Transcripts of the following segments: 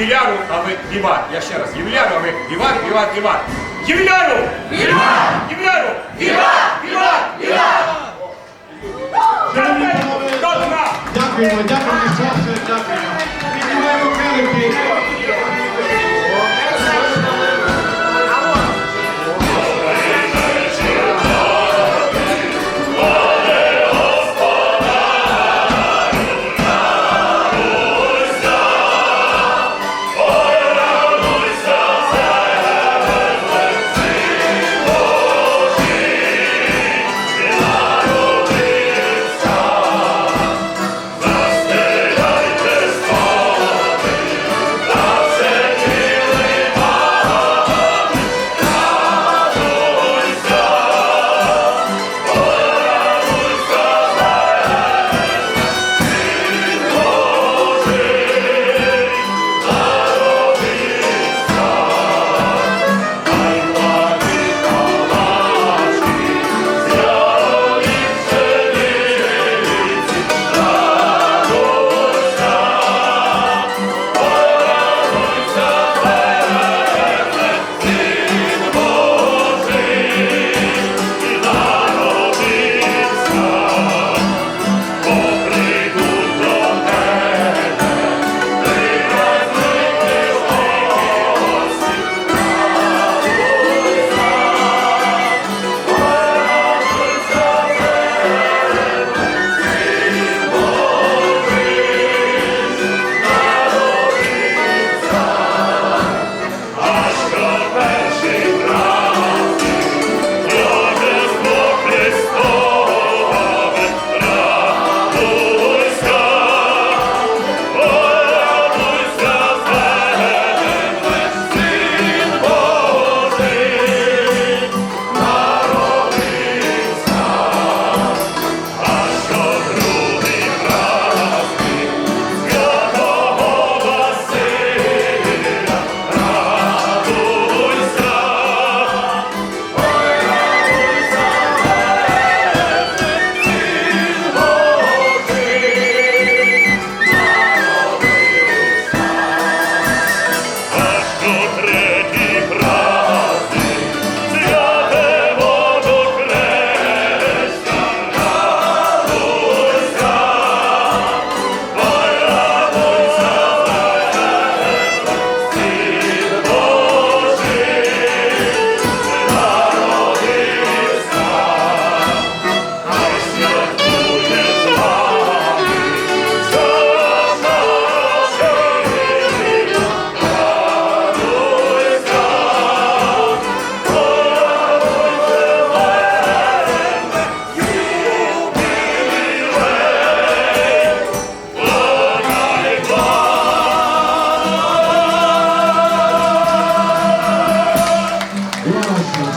ювіляру, а ви Іван. Я ще раз, ювіляру, а ви Іван, Іван, Іван. Ювіляру! Іван! Ювіляру! Іван! Іван! Іван! Дякуємо, дякуємо, дякуємо. Піднімаємо келихи.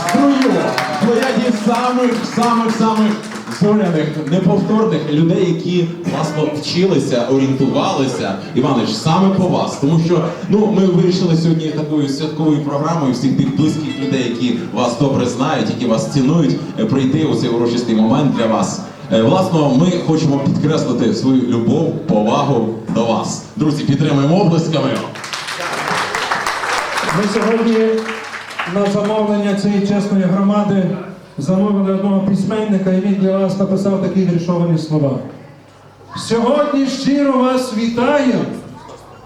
Струю, плеяді самих, самих, самих зоряних, неповторних людей, які власно вчилися, орієнтувалися. Іванович, саме по вас. Тому що ну, ми вирішили сьогодні такою святковою програмою всіх тих близьких людей, які вас добре знають, які вас цінують, е, прийти у цей урочистий момент для вас. Е, Власно, ми хочемо підкреслити свою любов, повагу до вас. Друзі, підтримуємо облисками. Ми сьогодні на замовлення цієї чесної громади замовили одного письменника, і він для вас написав такі віршовані слова. Сьогодні щиро вас вітаю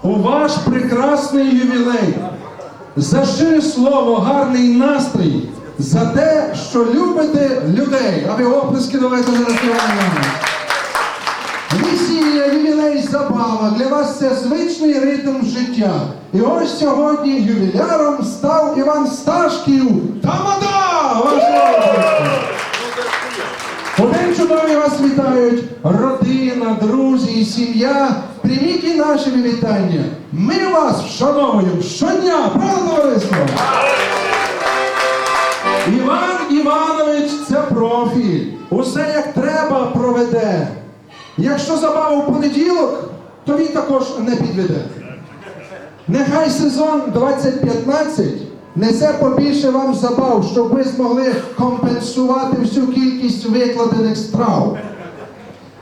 у ваш прекрасний ювілей. За щире слово, гарний настрій, за те, що любите людей. А ви оплески давайте зараз. Весілля, ювілей, забава. Для вас це звичний ритм життя. І ось сьогодні ювіляром став Іван Сташків. Тамада! Оплески. Один чудові вас вітають. Родина, друзі сім'я. Прийміть і наші вітання. Ми вас вшановуємо щодня, правда, товариство? Іван Іванович це профі. Усе як треба проведе. Якщо забава в понеділок, то він також не підведе. Нехай сезон 2015 несе побільше вам забав, щоб ви змогли компенсувати всю кількість викладених страв.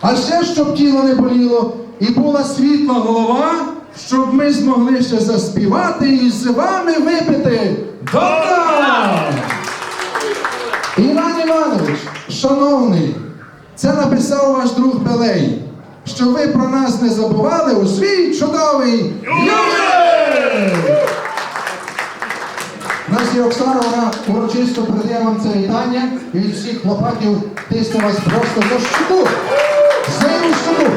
А ще щоб тіло не боліло і була світла голова, щоб ми змогли ще заспівати і з вами випити до! Іван Іванович, шановний, це написав ваш друг Белей, що ви про нас не забували у свій чудовий ювілей! Нас Оксана, вона урочисто передає вам це вітання і від всіх хлопаків тисне вас просто до щуку. Її щуку.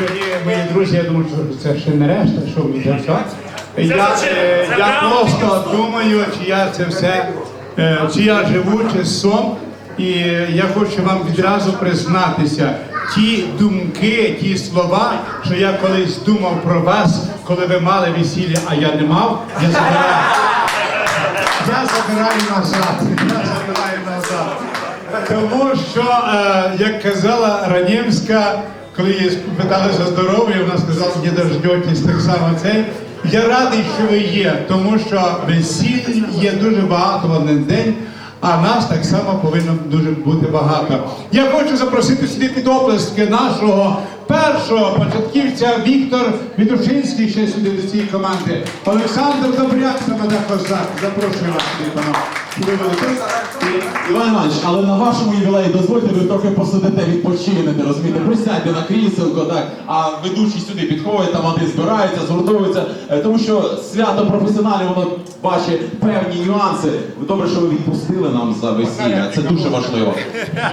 Дорогі мої друзі, я думаю, що це ще не решта, що ви це все. Я, е, я просто думаю, чи я це все, е, чи я живу, чи сон. І я хочу вам відразу признатися, ті думки, ті слова, що я колись думав про вас, коли ви мали весілля, а я не мав, я забираю. Я забираю назад. Я забираю назад. Тому що, е, як казала Ранєвська, коли її спитали за здоров'я, вона сказала, не дождетесь так само цей. Я радий, що ви є, тому що весіль є дуже багато в один день, а нас так само повинно дуже бути багато. Я хочу запросити сюди під оплески нашого першого початківця Віктор Відушинський, ще сюди з цієї команди. Олександр Добряк, Самеда Козак. Запрошую вас сюди. Іван Іванович, але на вашому ювілеї дозвольте ви трохи посидите, відпочинете, розумієте, присядьте на кріселко, так, а ведучий сюди підходить, там вони збираються, згуртовуються, е, тому що свято професіоналів, воно бачить певні нюанси. Добре, що ви відпустили нам за весілля, це дуже важливо.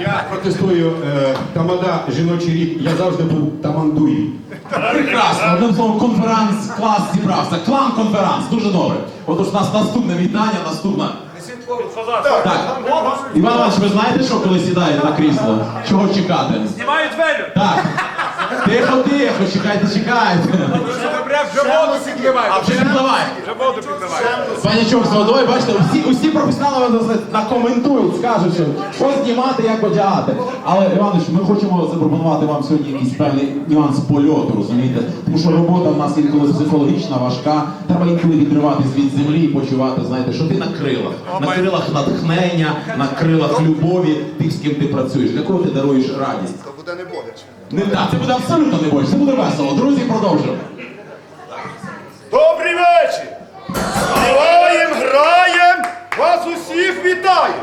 Я протестую е, тамада жіночий рік. Я завжди був тамандуї. Прекрасно, одним словом, конференц, клас зібрався, клан конференц, дуже добре. Отож, у нас наступне вітання, наступна. Так, Іван Іванович, ви знаєте, що коли сідаєте на крісло? Чого чекати? Знімають велю. Так. Ти Тихо, тихо, чекайте, чекайте. Вже воду підливають. А вже підливає. Вже воду підливають. Панічок з водою, бачите, усі, усі професіонали вас накоментують, скажуть, що що знімати, як одягати. Але, Іванович, ми хочемо запропонувати вам сьогодні якийсь певний нюанс польоту, розумієте? Тому що робота в нас інколи психологічна, важка. Треба інколи відриватись від землі і почувати, знаєте, що ти на крилах. На крилах натхнення, на крилах любові, тих, з ким ти працюєш. Для кого ти даруєш радість? То буде не боляче. Не так, це буде абсолютно не боляче, це буде весело. Друзі, продовжуємо. Добрий вечір! Співаєм, граєм, вас усіх вітаю!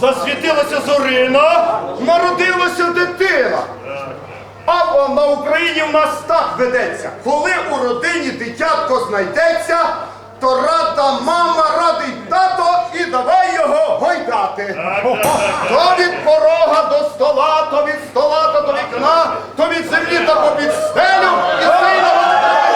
Засвітилася зорина, народилася дитина. А на Україні в нас так ведеться. Коли у родині дитятко знайдеться, то рада мама, радий тато і давай його гойдати. То від порога до стола, то від стола то до вікна, то від землі та попід стелю і сина.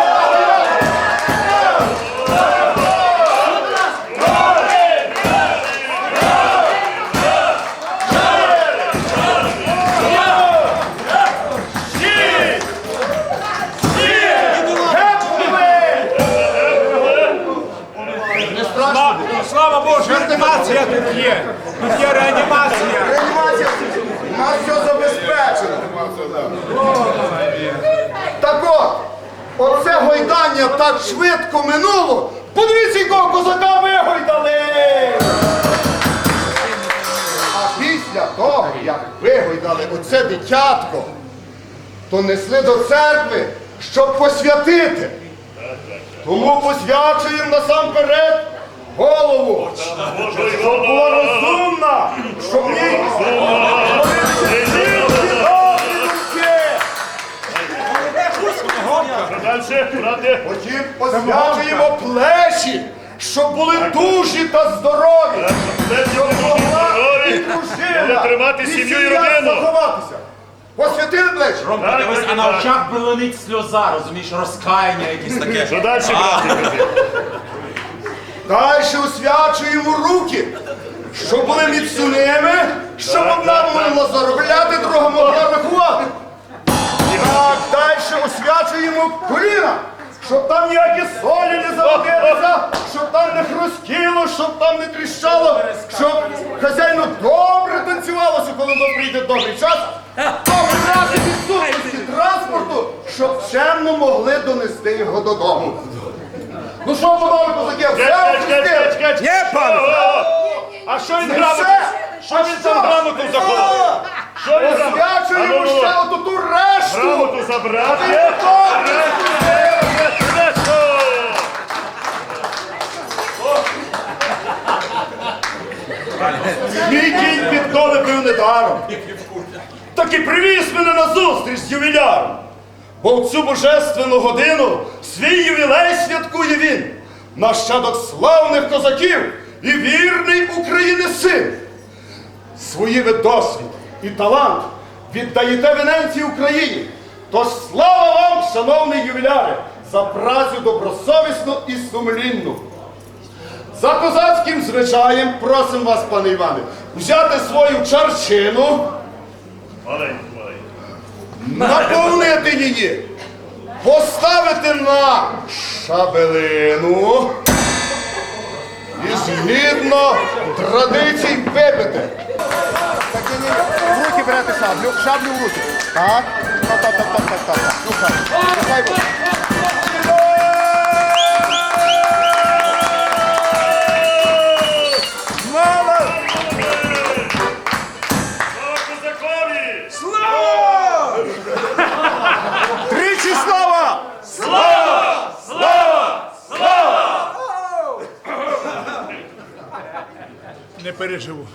То несли до церкви, щоб посвятити. Тому посвячуємо насамперед голову. Щоб була розумна, щоб в ній. Потім посвячуємо плечі, щоб були дужі та здорові. Щоб могла і дружина, і сім'я заховатися. Посвятили плечі? Так, Дивись, так, а на очах брилинить сльоза, розумієш, розкаяння якісь таке. Що далі? Далі освячуємо руки, щоб були міцними, щоб одна могла заробляти, друга могла рахувати. Так, далі освячуємо коліна, щоб там ніякі солі не заводилися, щоб там не хрустіло, щоб там не тріщало, щоб хазяїну добре танцювалося, коли прийде добрий час. Разі відсутності транспорту, щоб чемно могли донести його додому. Ну що, панове козаки, все чекай. Є, пане? А що він Це грамоту? Що він там грамоту заховав? Що він грамоту? Освячуємо ну, ну, ще ну. оту ту решту! Грамоту забрати. Ти готовий? Мій кінь підкови бив недаром. Так і привіз мене на зустріч з ювіляром. Бо в цю божественну годину свій ювілей святкує він, нащадок славних козаків і вірний України син. Свої ви досвід і талант віддаєте вененції Україні. Тож слава вам, шановний ювіляре, за працю добросовісну і сумлінну. За козацьким звичаєм просимо вас, пане Іване, взяти свою чарчину, Наповнити її, поставити на шабелину і згідно традицій випити. В руки берете шаблю, шаблю в руки. Так, так, так, так, так, так, так. Не переживу.